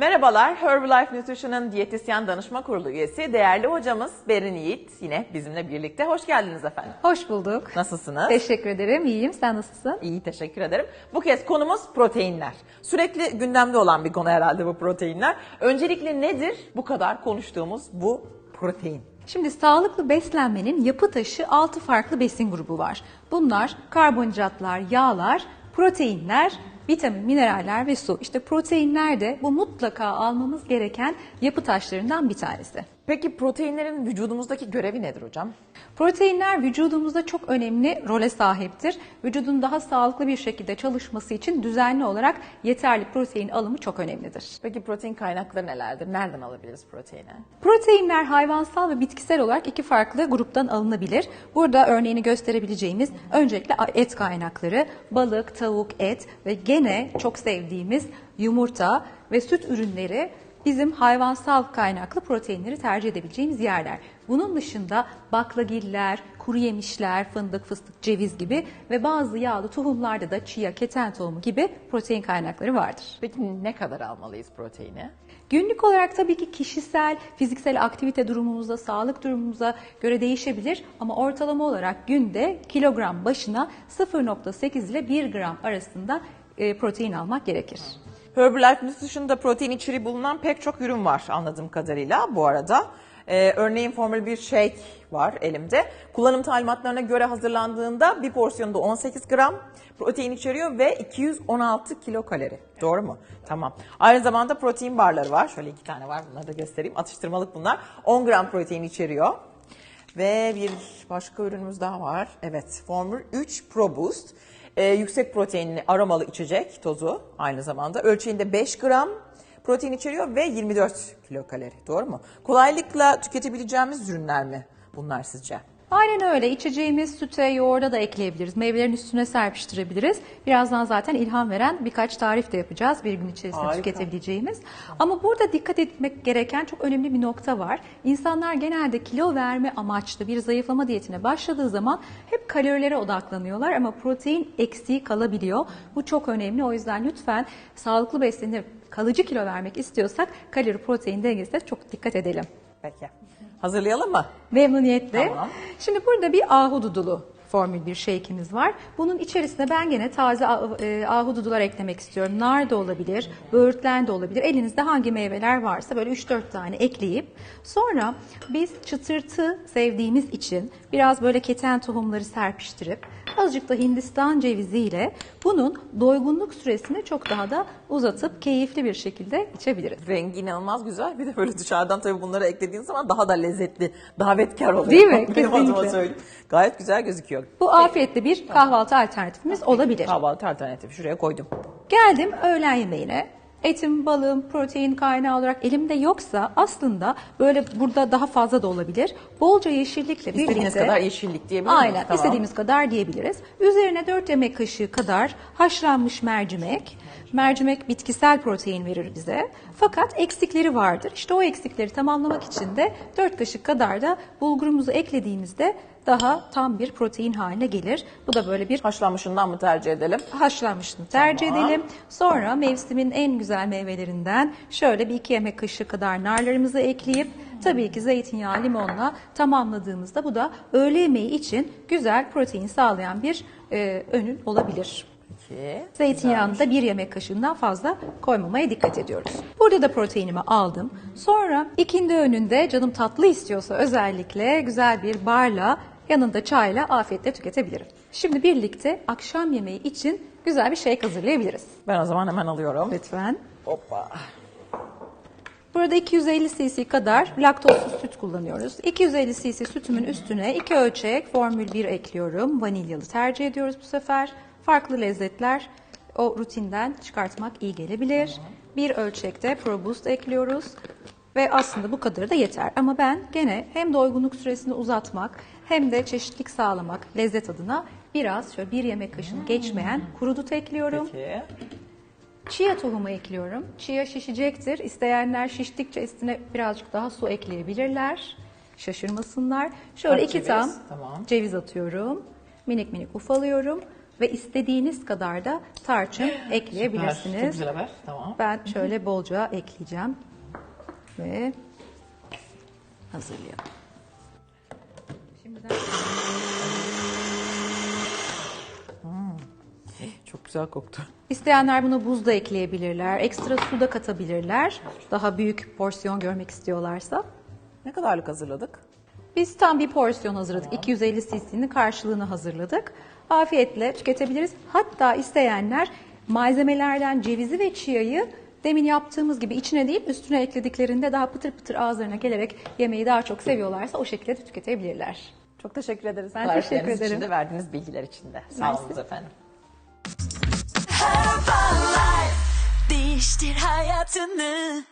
Merhabalar, Herbalife Nutrition'ın diyetisyen danışma kurulu üyesi değerli hocamız Berin Yiğit yine bizimle birlikte. Hoş geldiniz efendim. Hoş bulduk. Nasılsınız? Teşekkür ederim. İyiyim. Sen nasılsın? İyi, teşekkür ederim. Bu kez konumuz proteinler. Sürekli gündemde olan bir konu herhalde bu proteinler. Öncelikle nedir bu kadar konuştuğumuz bu protein? Şimdi sağlıklı beslenmenin yapı taşı 6 farklı besin grubu var. Bunlar karbonhidratlar, yağlar, proteinler, vitamin, mineraller ve su. İşte proteinler de bu mutlaka almamız gereken yapı taşlarından bir tanesi. Peki proteinlerin vücudumuzdaki görevi nedir hocam? Proteinler vücudumuzda çok önemli role sahiptir. Vücudun daha sağlıklı bir şekilde çalışması için düzenli olarak yeterli protein alımı çok önemlidir. Peki protein kaynakları nelerdir? Nereden alabiliriz proteini? Proteinler hayvansal ve bitkisel olarak iki farklı gruptan alınabilir. Burada örneğini gösterebileceğimiz öncelikle et kaynakları, balık, tavuk, et ve gene çok sevdiğimiz yumurta ve süt ürünleri bizim hayvansal kaynaklı proteinleri tercih edebileceğimiz yerler. Bunun dışında baklagiller, kuru yemişler, fındık, fıstık, ceviz gibi ve bazı yağlı tohumlarda da chia, keten tohumu gibi protein kaynakları vardır. Peki ne kadar almalıyız proteini? Günlük olarak tabii ki kişisel, fiziksel aktivite durumumuza, sağlık durumumuza göre değişebilir ama ortalama olarak günde kilogram başına 0.8 ile 1 gram arasında e, protein almak gerekir. Herbalife Nutrition'da protein içeriği bulunan pek çok ürün var anladığım kadarıyla bu arada. Ee, örneğin formül bir shake var elimde. Kullanım talimatlarına göre hazırlandığında bir porsiyonda 18 gram protein içeriyor ve 216 kilokalori. Doğru mu? Tamam. Aynı zamanda protein barları var. Şöyle iki tane var bunları da göstereyim. Atıştırmalık bunlar. 10 gram protein içeriyor. Ve bir başka ürünümüz daha var. Evet, Formül 3 Pro Boost. Ee, yüksek proteinli aromalı içecek tozu aynı zamanda. Ölçeğinde 5 gram protein içeriyor ve 24 kilokalori. Doğru mu? Kolaylıkla tüketebileceğimiz ürünler mi bunlar sizce? Aynen öyle. İçeceğimiz süte, yoğurda da ekleyebiliriz. Meyvelerin üstüne serpiştirebiliriz. Birazdan zaten ilham veren birkaç tarif de yapacağız bir gün içerisinde Harika. tüketebileceğimiz. Ama burada dikkat etmek gereken çok önemli bir nokta var. İnsanlar genelde kilo verme amaçlı bir zayıflama diyetine başladığı zaman hep kalorilere odaklanıyorlar ama protein eksiği kalabiliyor. Bu çok önemli. O yüzden lütfen sağlıklı beslenip kalıcı kilo vermek istiyorsak kalori protein dengesine çok dikkat edelim. Peki. Hazırlayalım mı? Memnuniyetle. Tamam. Şimdi burada bir ahududulu formül bir shake'imiz var. Bunun içerisine ben gene taze e, ahududular eklemek istiyorum. Nar da olabilir, böğürtlen de olabilir. Elinizde hangi meyveler varsa böyle 3-4 tane ekleyip sonra biz çıtırtı sevdiğimiz için biraz böyle keten tohumları serpiştirip azıcık da Hindistan ceviziyle bunun doygunluk süresini çok daha da uzatıp keyifli bir şekilde içebiliriz. Rengi inanılmaz güzel. Bir de böyle dışarıdan tabii bunları eklediğin zaman daha da lezzetli, davetkar oluyor. Değil mi? Kesinlikle. Gayet güzel gözüküyor. Bu afiyetle bir kahvaltı alternatifimiz olabilir. Kahvaltı alternatifi şuraya koydum. Geldim öğlen yemeğine. Etim, balığım, protein kaynağı olarak elimde yoksa aslında böyle burada daha fazla da olabilir. Bolca yeşillikle İstediğiniz birlikte kadar yeşillik diyebilir miyiz? Aynen Tamam. istediğimiz kadar diyebiliriz. Üzerine 4 yemek kaşığı kadar haşlanmış mercimek. Mercimek bitkisel protein verir bize. Fakat eksikleri vardır. İşte o eksikleri tamamlamak için de 4 kaşık kadar da bulgurumuzu eklediğimizde daha tam bir protein haline gelir. Bu da böyle bir Haşlanmışından mı tercih edelim? haşlanmışını tercih Tamam. edelim. Sonra mevsimin en güzel meyvelerinden şöyle bir iki yemek kaşığı kadar narlarımızı ekleyip tabii ki zeytinyağı limonla tamamladığımızda bu da öğle yemeği için güzel protein sağlayan bir e, önün olabilir. Peki. Zeytinyağını da bir yemek kaşığından fazla koymamaya dikkat ediyoruz. Burada da proteinimi aldım. Sonra ikindi önünde canım tatlı istiyorsa özellikle güzel bir barla yanında çayla afiyetle tüketebilirim. Şimdi birlikte akşam yemeği için güzel bir şey hazırlayabiliriz. Ben o zaman hemen alıyorum. Lütfen. Hoppa. Burada 250 cc kadar laktozsuz süt kullanıyoruz. 250 cc sütümün üstüne 2 ölçek formül 1 ekliyorum. Vanilyalı tercih ediyoruz bu sefer. Farklı lezzetler o rutinden çıkartmak iyi gelebilir. Bir ölçekte Pro Boost ekliyoruz. Ve aslında bu kadarı da yeter. Ama ben gene hem doygunluk süresini uzatmak hem de çeşitlilik sağlamak lezzet adına biraz şöyle bir yemek kaşığını geçmeyen kuru dut ekliyorum. Peki. Chia tohumu ekliyorum. Chia şişecektir. İsteyenler şiştikçe üstüne birazcık daha su ekleyebilirler. Şaşırmasınlar. Şöyle Kaç iki ceviz? tam Tamam. ceviz atıyorum. Minik minik ufalıyorum. Ve istediğiniz kadar da tarçın Süper, Çok ekleyebilirsiniz. güzel haber. Tamam. Ben şöyle bolca ekleyeceğim ve hazırlayalım. Şimdiden Çok güzel koktu. İsteyenler buna buz da ekleyebilirler, ekstra su da katabilirler. Daha büyük porsiyon görmek istiyorlarsa. Ne kadarlık hazırladık? Biz tam bir porsiyon hazırladık. 250 cc'nin karşılığını hazırladık. Afiyetle tüketebiliriz. Hatta isteyenler malzemelerden cevizi ve çiyayı demin yaptığımız gibi içine değil üstüne eklediklerinde daha pıtır pıtır ağızlarına gelerek yemeği daha çok seviyorlarsa o şekilde de tüketebilirler. Çok teşekkür ederiz. Ben teşekkür için ederim. de verdiğiniz bilgiler için de. Sağ olun efendim. Herbalife değiştir hayatını